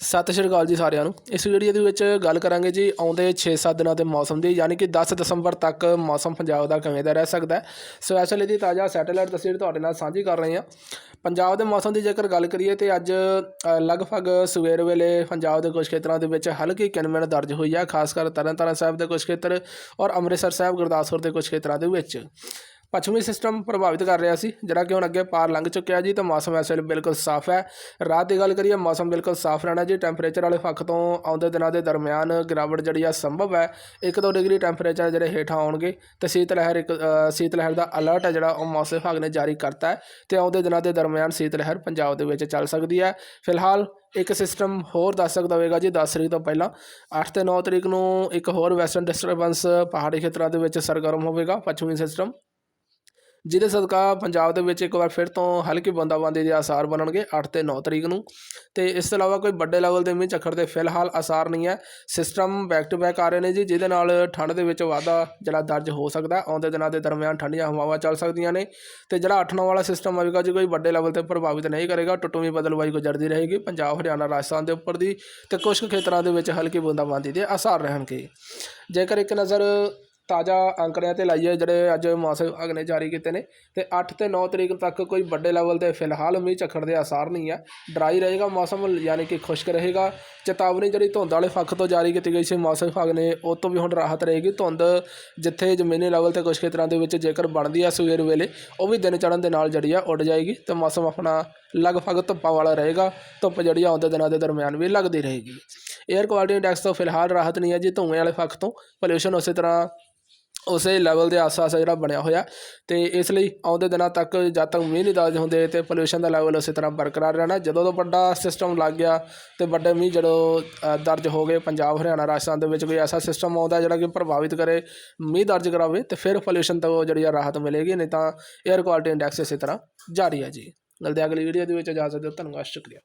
ਸਤਿ ਸ਼੍ਰੀ ਅਕਾਲ ਜੀ ਸਾਰਿਆਂ ਨੂੰ। ਇਸ ਵੀਡੀਓ ਦੇ ਵਿੱਚ ਗੱਲ ਕਰਾਂਗੇ ਜੀ ਆਉਂਦੇ 6-7 ਦਿਨਾਂ ਦੇ ਮੌਸਮ ਦੀ, ਯਾਨੀ ਕਿ 10 ਦਸੰਬਰ ਤੱਕ ਮੌਸਮ ਪੰਜਾਬ ਦਾ ਕਿਵੇਂ ਦਾ ਰਹਿ ਸਕਦਾ ਹੈ। ਸੋ ਇਸ ਲਈ ਦੀ ਤਾਜ਼ਾ ਸੈਟੇਲਾਈਟ ਤਸਵੀਰ ਤੁਹਾਡੇ ਨਾਲ ਸਾਂਝੀ ਕਰ ਰਹੇ ਹਾਂ। ਪੰਜਾਬ ਦੇ ਮੌਸਮ ਦੀ ਜੇਕਰ ਗੱਲ ਕਰੀਏ ਤੇ ਅੱਜ ਲਗਭਗ ਸਵੇਰ ਵੇਲੇ ਪੰਜਾਬ ਦੇ ਕੁਝ ਖੇਤਰਾਂ ਦੇ ਵਿੱਚ ਹਲਕੀ ਕਿਨਮਿਨ ਦਰਜ ਹੋਈ ਹੈ ਖਾਸ ਕਰ ਤਰਨਤਾਰਨ ਸਾਹਿਬ ਦੇ ਕੁਝ ਖੇਤਰ ਔਰ ਅੰਮ੍ਰਿਤਸਰ ਸਾਹਿਬ, ਗੁਰਦਾਸਪੁਰ ਦੇ ਕੁਝ ਖੇਤਰਾਂ ਦੇ ਵਿੱਚ। ਪੱਛਮੀ ਸਿਸਟਮ ਪ੍ਰਭਾਵਿਤ ਕਰ ਰਿਹਾ ਸੀ, ਜਿਹੜਾ ਕਿ ਹੁਣ ਅੱਗੇ ਪਾਰ ਲੰਘ ਚੁੱਕਿਆ ਜੀ, ਤਾਂ ਮੌਸਮ ਇਸ ਵੇਲੇ ਬਿਲਕੁਲ ਸਾਫ਼ ਹੈ। ਰਾਤ ਦੀ ਗੱਲ ਕਰੀਏ, ਮੌਸਮ ਬਿਲਕੁਲ ਸਾਫ਼ ਰਹਿਣਾ ਜੀ ਟੈਂਪਰੇਚਰ ਵਾਲੇ ਪੱਖ ਤੋਂ ਆਉਂਦੇ ਦਿਨਾਂ ਦੇ ਦਰਮਿਆਨ ਗਿਰਾਵਟ ਜਿਹੜੀ ਆ ਸੰਭਵ ਹੈ। 1-2 ਡਿਗਰੀ ਟੈਂਪਰੇਚਰ ਜਿਹੜੇ ਹੇਠਾਂ ਆਉਣਗੇ, ਤੇ ਸੀਤ ਲਹਿਰ ਇੱਕ ਸੀਤ ਲਹਿਰ ਦਾ ਅਲਰਟ ਹੈ ਜਿਹੜਾ ਉਹ ਮੌਸਮ ਵਿਭਾਗ ਨੇ ਜਾਰੀ ਕਰਤਾ ਹੈ, ਤੇ ਆਉਂਦੇ ਦਿਨਾਂ ਦੇ ਦਰਮਿਆਨ ਸੀਤ ਲਹਿਰ ਪੰਜਾਬ ਦੇ ਵਿੱਚ ਚੱਲ ਸਕਦੀ ਹੈ। ਫਿਲਹਾਲ ਇੱਕ ਸਿਸਟਮ ਹੋਰ ਦੱਸ ਸਕਦਾ ਹੋਵੇਗਾ ਜੀ 10 ਤਰੀਕ ਤੋਂ ਪਹਿਲਾਂ। 8 ਤੇ 9 ਤਰੀਕ ਨੂੰ ਇੱਕ ਹੋਰ ਵੈਸਟਰਨ ਡਿਸਟਰਬੈਂਸ ਪਹਾੜੀ ਖੇਤਰਾਂ ਦੇ ਵਿੱਚ ਸਰਗਰਮ ਹੋਵੇਗਾ, ਪੱਛਮੀ ਸਿਸਟਮ। ਜਿਹਦੇ ਸਦਕਾ ਪੰਜਾਬ ਦੇ ਵਿੱਚ ਇੱਕ ਵਾਰ ਫਿਰ ਤੋਂ ਹਲਕੀ ਬੂੰਦਾਬਾਂਦੀ ਦੇ ਆਸਾਰ ਬਣਨਗੇ 8 ਤੇ 9 ਤਰੀਕ ਨੂੰ। ਤੇ ਇਸ ਤੋਂ ਇਲਾਵਾ ਕੋਈ ਵੱਡੇ ਲੈਵਲ ਦੇ ਮੀਂਹ ਝੱਖੜ ਦੇ ਫਿਲਹਾਲ ਆਸਾਰ ਨਹੀਂ ਹੈ। ਸਿਸਟਮ ਬੈਕ ਟੂ ਬੈਕ ਆ ਰਹੇ ਨੇ ਜੀ, ਜਿਹਦੇ ਨਾਲ ਠੰਡ ਦੇ ਵਿੱਚ ਵਾਧਾ ਜਿਹੜਾ ਦਰਜ ਹੋ ਸਕਦਾ ਆਉਂਦੇ ਦਿਨਾਂ ਦੇ ਦਰਮਿਆਨ ਠੰਡੀਆਂ ਹਵਾਵਾਂ ਚੱਲ ਸਕਦੀਆਂ ਨੇ ਤੇ ਜਿਹੜਾ 8-9 ਵਾਲਾ ਸਿਸਟਮ ਆਵੇਗਾ ਜੀ, ਕੋਈ ਵੱਡੇ ਲੈਵਲ ਤੇ ਪ੍ਰਭਾਵਿਤ ਨਹੀਂ ਕਰੇਗਾ। ਟੁੱਟਵੀਂ ਬਦਲਵਾਈ ਗੁਜ਼ਰਦੀ ਰਹੇਗੀ। ਪੰਜਾਬ, ਹਰਿਆਣਾ, ਰਾਜਸਥਾਨ ਦੇ ਉੱਪਰ ਦੀ ਤੇ ਕੁਝ ਖੇਤਰਾਂ ਦੇ ਵਿੱਚ ਹਲਕੀ ਬੂੰਦਾਬਾਂਦੀ ਦੇ ਆਸਾਰ ਰਹਿਣਗੇ। ਜੇਕਰ ਇੱਕ ਨਜ਼ਰ ਤਾਜ਼ਾ ਅੰਕੜਿਆਂ ਤੇ ਲਾਈਏ ਜਿਹੜੇ ਅੱਜ ਮੌਸਮ ਵਿਭਾਗ ਨੇ ਜਾਰੀ ਕੀਤੇ ਨੇ ਤੇ 8 ਤੇ 9 ਤਰੀਕ ਤੱਕ ਕੋਈ ਵੱਡੇ ਲੈਵਲ ਤੇ ਫਿਲਹਾਲ ਮੀਂਹ ਝੱਖੜ ਦੇ ਆਸਾਰ ਨਹੀਂ ਹੈ ਡਰਾਈ ਰਹੇਗਾ ਮੌਸਮ, ਯਾਨੀ ਕਿ ਖੁਸ਼ਕ ਰਹੇਗਾ। ਚੇਤਾਵਨੀ ਜਿਹੜੀ ਧੁੰਦ ਵਾਲੇ ਪੱਖ ਤੋਂ ਜਾਰੀ ਕੀਤੀ ਗਈ ਸੀ ਮੌਸਮ ਵਿਭਾਗ ਨੇ, ਉਹ ਤੋਂ ਵੀ ਹੁਣ ਰਾਹਤ ਰਹੇਗੀ। ਧੁੰਦ ਜਿੱਥੇ ਜ਼ਮੀਨੀ ਲੈਵਲ ਤੇ ਕੁਝ ਖੇਤਰਾਂ ਦੇ ਵਿੱਚ ਜੇਕਰ ਬਣਦੀ ਹੈ ਸਵੇਰ ਵੇਲੇ, ਉਹ ਵੀ ਦਿਨ ਚੜ੍ਹਨ ਦੇ ਨਾਲ ਜਿਹੜੀ ਆ ਉੱਡ ਜਾਏਗੀ ਤੇ ਮੌਸਮ ਆਪਣਾ ਲਗਭਗ ਧੁੱਪਾਂ ਵਾਲਾ ਰਹੇਗਾ। ਧੁੱਪ ਜਿਹੜੀ ਆਉਂਦੇ ਦਿਨਾਂ ਦੇ ਦਰਮਿਆਨ ਵੀ ਲੱਗਦੀ ਰਹੇਗੀ। 에ਅਰ ਕੁਆਲਿਟੀ ਇੰਡੈਕਸ ਤੋਂ ਫਿਲਹਾਲ ਰਾਹਤ ਨਹੀਂ ਹੈ ਜੀ ਧੂਏ ਵਾਲੇ ਪੱਖ ਤੋਂ। ਪੋਲਿਊਸ਼ਨ ਉਸੇ ਤਰ੍ਹਾਂ ਉਸੇ ਲੈਵਲ ਦੇ ਆਸ-ਪਾਸ ਜਿਹੜਾ ਬਣਿਆ ਹੋਇਆ। ਤੇ ਇਸ ਲਈ ਆਉਂਦੇ ਦਿਨਾਂ ਤੱਕ ਜਦ ਤੱਕ ਮੀਂਹ ਨਹੀਂ ਦਰਜ ਹੁੰਦੇ ਤੇ ਪੋਲਿਊਸ਼ਨ ਦਾ ਲੈਵਲ ਉਸੇ ਤਰ੍ਹਾਂ ਬਰਕਰਾਰ ਰਹਿਣਾ। ਜਦੋਂ ਤੋਂ ਵੱਡਾ ਸਿਸਟਮ ਲੱਗ ਗਿਆ ਤੇ ਵੱਡੇ ਮੀਂਹ ਜਦੋਂ ਦਰਜ ਹੋ ਗਏ ਪੰਜਾਬ, ਹਰਿਆਣਾ, ਰਾਜਸਥਾਨ ਦੇ ਵਿੱਚ ਕੋਈ ਐਸਾ ਸਿਸਟਮ ਆਉਂਦਾ ਜਿਹੜਾ ਕਿ ਪ੍ਰਭਾਵਿਤ ਕਰੇ, ਮੀਂਹ ਦਰਜ ਕਰਾਵੇ ਤੇ ਫਿਰ ਪੋਲਿਊਸ਼ਨ ਤੋਂ ਜਿਹੜੀ ਆ ਰਾਹਤ ਮਿਲੇਗੀ, ਨਹੀਂ ਤਾਂ 에ਅਰ ਕੁਆਲਿਟੀ ਇੰਡੈਕਸ ਇਸੇ ਤਰ੍ਹਾਂ ਜਾਰੀ ਹੈ ਜੀ। ਮਿਲਦੇ ਅਗਲੀ ਵੀਡੀਓ ਦੇ ਵਿੱਚ, ਇਜਾਜ਼ਤ ਦਿਓ, ਧੰਨਵਾਦ, ਸ਼ੁਕਰੀਆ।